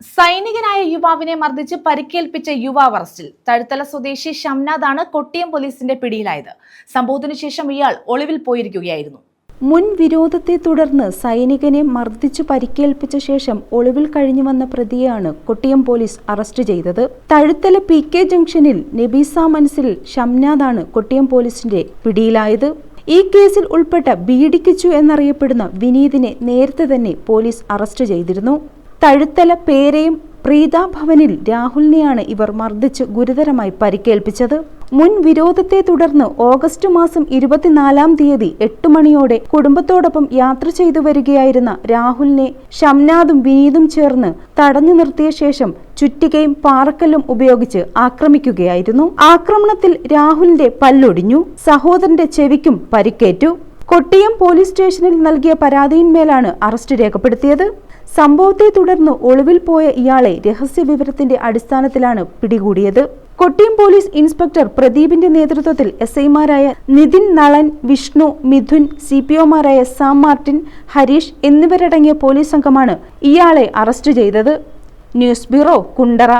സൈനികനായ യുവാവിനെ മർദ്ദിച്ച് പരിക്കേൽപ്പിച്ച യുവാവ് അറസ്റ്റിൽ. തഴുത്തല സ്വദേശി ഷംനാദാണ് കൊട്ടിയം പോലീസിന്റെ പിടിയിലായത്. സംഭവത്തിനു ശേഷം ഇയാൾ ഒളിവിൽ പോയിരിക്കുകയായിരുന്നു. മുൻ വിരോധത്തെ തുടർന്ന് സൈനികനെ മർദ്ദിച്ചു പരിക്കേൽപ്പിച്ച ശേഷം ഒളിവിൽ കഴിഞ്ഞു വന്ന പ്രതിയെയാണ് കൊട്ടിയം പോലീസ് അറസ്റ്റ് ചെയ്തത്. തഴുത്തല പി കെ ജംഗ്ഷനിൽ നബീസ മനസ്സിൽ ഷംനാദാണ് കൊട്ടിയം പോലീസിന്റെ പിടിയിലായത്. ഈ കേസിൽ ഉൾപ്പെട്ട ബീഡിക്കിച്ചു എന്നറിയപ്പെടുന്ന വിനീതിനെ നേരത്തെ തന്നെ പോലീസ് അറസ്റ്റ് ചെയ്തിരുന്നു. തഴുത്തല പേരയും പ്രീതാ ഭവനിൽ രാഹുലിനെയാണ് ഇവർ മർദ്ദിച്ച് ഗുരുതരമായി പരിക്കേൽപ്പിച്ചത്. മുൻ വിരോധത്തെ തുടർന്ന് ഓഗസ്റ്റ് മാസം ഇരുപത്തിനാലാം തീയതി എട്ട് മണിയോടെ കുടുംബത്തോടൊപ്പം യാത്ര ചെയ്തു വരികയായിരുന്ന രാഹുലിനെ ഷംനാദും വിനീതും ചേർന്ന് തടഞ്ഞു നിർത്തിയ ശേഷം ചുറ്റികയും പാറക്കല്ലും ഉപയോഗിച്ച് ആക്രമിക്കുകയായിരുന്നു. ആക്രമണത്തിൽ രാഹുലിന്റെ പല്ലൊടിഞ്ഞു. സഹോദരന്റെ ചെവിക്കും പരിക്കേറ്റു. കൊട്ടിയം പോലീസ് സ്റ്റേഷനിൽ നൽകിയ പരാതിയിന്മേലാണ് അറസ്റ്റ് രേഖപ്പെടുത്തിയത്. സംഭവത്തെ തുടർന്ന് ഒളിവിൽ പോയ ഇയാളെ രഹസ്യ വിവരത്തിന്റെ അടിസ്ഥാനത്തിലാണ് പിടികൂടിയത്. കൊട്ടിയം പോലീസ് ഇൻസ്പെക്ടർ പ്രദീപിന്റെ നേതൃത്വത്തിൽ എസ് ഐമാരായ നിതിൻ നളൻ വിഷ്ണു മിഥുൻ സി പി ഒമാരായ സാം മാർട്ടിൻ ഹരീഷ് എന്നിവരടങ്ങിയ പോലീസ് സംഘമാണ് ഇയാളെ അറസ്റ്റ് ചെയ്തത്. News bureau Kundara.